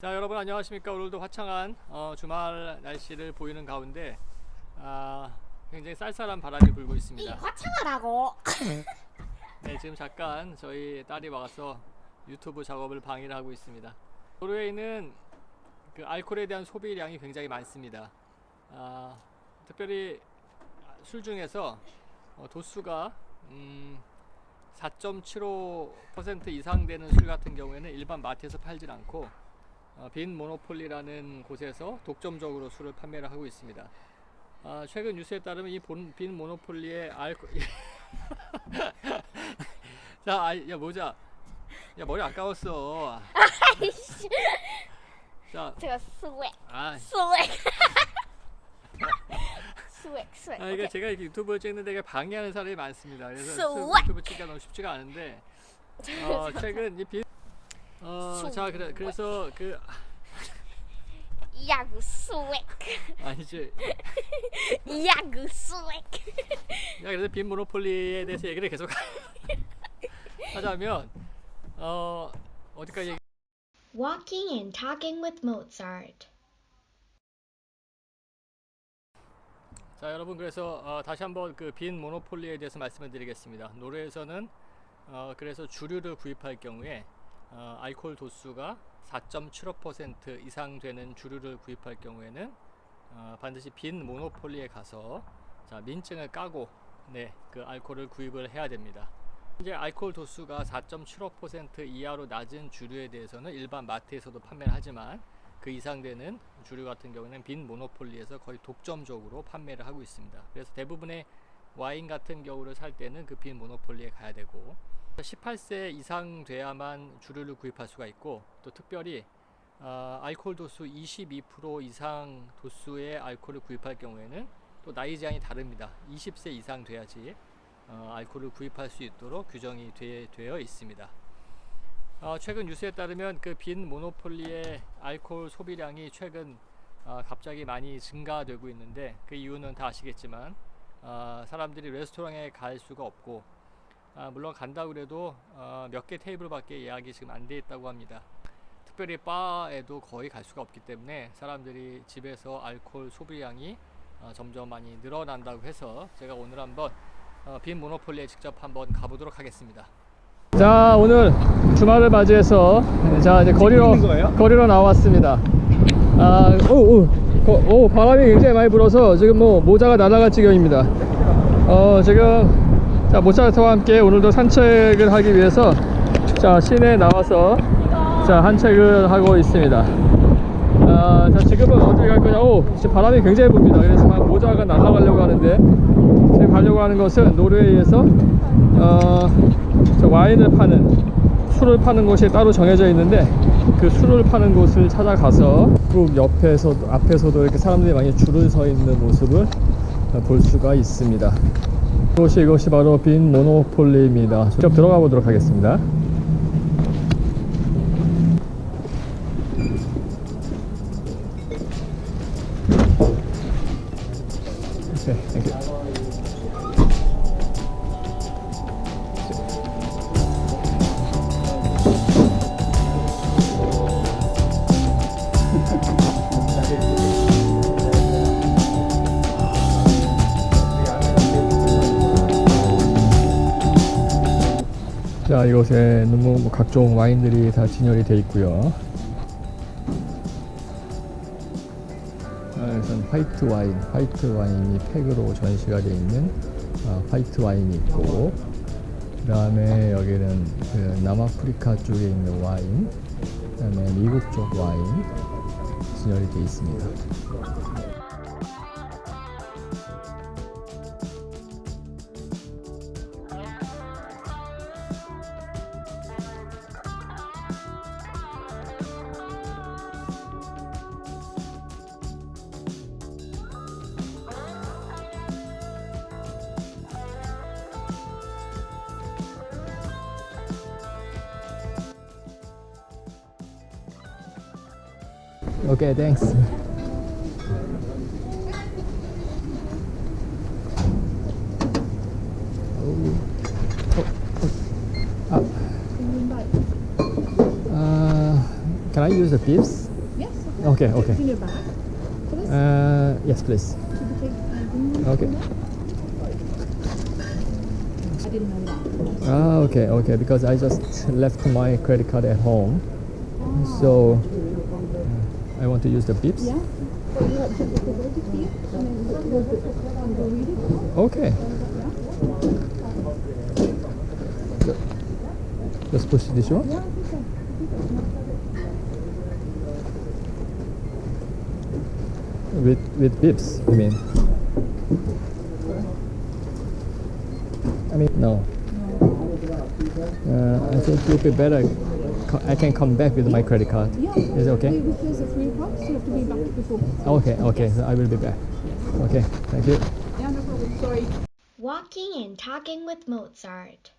자 여러분 안녕하십니까? 오늘도 화창한 어, 주말 날씨를 보이는 가운데 아, 굉장히 쌀쌀한 바람이 불고 이 있습니다. 화창하라고. 네 지금 잠깐 저희 딸이 와서 유튜브 작업을 방해를 하고 있습니다. 노르웨이는 그 알코올에 대한 소비량이 굉장히 많습니다. 아, 특별히 술 중에서 어, 도수가 음, 4.75% 이상 되는 술 같은 경우에는 일반 마트에서 팔질 않고 어, 빈 모노폴리라는 곳에서 독점적으로 술을 판매를 하고 있습니다. 아, 최근 뉴스에 따르면 이 본, 빈 모노폴리의 알코 자, 아, 야 모자, 야 머리 아까웠어. 아이씨. 자, 제가 스웩, 아, 스웩. 스웩, 스웩. 아 이게 오케이. 제가 이렇게 유튜브를 찍는데 이게 방해하는 사람이 많습니다. 그래서 스웩. 유튜브 찍기가 너무 쉽지가 않은데 어, 최근 이 빈, 어, 자 그래 그래서 그 야구 스웩. 아니지. 야구 스웩. 야 그래서 빈 모노폴리에 대해서 얘기를 계속 하자면 어 어디까지 얘기 Walking and Talking with Mozart. 자 여러분 그래서 어, 다시 한번 그 빈 모노폴리에 대해서 말씀을 드리겠습니다. 노르에서는 어, 그래서 주류를 구입할 경우에 어, 알코올 도수가 4.75% 이상 되는 주류를 구입할 경우에는 어, 반드시 빈 모노폴리에 가서 자 민증을 까고 네 그 알코올을 구입을 해야 됩니다. 이제 알코올 도수가 4.75% 이하로 낮은 주류에 대해서는 일반 마트에서도 판매를 하지만 그 이상 되는 주류 같은 경우는 빈 모노폴리에서 거의 독점적으로 판매를 하고 있습니다. 그래서 대부분의 와인 같은 경우를 살 때는 그 빈 모노폴리에 가야 되고 18세 이상 돼야만 주류를 구입할 수가 있고 또 특별히 어, 알코올 도수 22% 이상 도수의 알코올을 구입할 경우에는 또 나이 제한이 다릅니다. 20세 이상 돼야지 어, 알코올을 구입할 수 있도록 규정이 되, 되어 있습니다. 어, 최근 뉴스에 따르면 그 빈 모노폴리의 알코올 소비량이 최근 어, 갑자기 많이 증가되고 있는데 그 이유는 다 아시겠지만 어, 사람들이 레스토랑에 갈 수가 없고 아, 물론 간다 그래도 어, 몇 개 테이블밖에 예약이 지금 안 돼 있다고 합니다. 특별히 바에도 거의 갈 수가 없기 때문에 사람들이 집에서 알코올 소비량이 어, 점점 많이 늘어난다고 해서 제가 오늘 한번 어, 빈 모노폴리에 직접 한번 가보도록 하겠습니다. 자 오늘 주말을 맞이해서 자 이제 거리로 거리로 나왔습니다. 아, 오, 오, 거- 오, 바람이 굉장히 많이 불어서 지금 뭐 모자가 날아갈 지경입니다. 어, 지금 자 모차트와 함께 오늘도 산책을 하기 위해서 자 시내에 나와서 자 산책을 하고 있습니다. 아, 자 지금은 어디 갈 거냐? 오, 지금 바람이 굉장히 붑니다. 그래서 막 모자가 날아가려고 하는데 지금 가려고 하는 것은 노르웨이에서 어, 저 와인을 파는 술을 파는 곳이 따로 정해져 있는데 그 술을 파는 곳을 찾아가서 그 옆에서 앞에서도 이렇게 사람들이 많이 줄을 서 있는 모습을 볼 수가 있습니다. 이것이 이것이 바로 빈 모노폴리입니다. 직접 들어가 보도록 하겠습니다. You. 자 이곳에는 뭐, 뭐 각종 와인들이 다 진열이 되어 있고요. 아, 여기서는 화이트 와인, 화이트 와인이 팩으로 전시가 되어 있는 아, 화이트 와인이 있고, 그 다음에 여기는 그 남아프리카 쪽에 있는 와인, 그 다음에 미국 쪽 와인 진열이 되어 있습니다. Okay, thanks. Uh, can I use the beefs? Okay, okay. in your bag. Uh, yes, please. Okay. I didn't know that. Ah, okay, okay. Because I just left my credit card at home, so uh, I want to use the beeps. Okay. Let's push this one. With with beeps, I mean. I mean no. Uh, I think it would be better co- I can come back with my credit card. Yeah. Is it okay? We, we close at 3 o'clock, so you have to be back before. Okay, okay. So I will be back. Okay, thank you. Yeah, no problem. Sorry. Walking and talking with Mozart.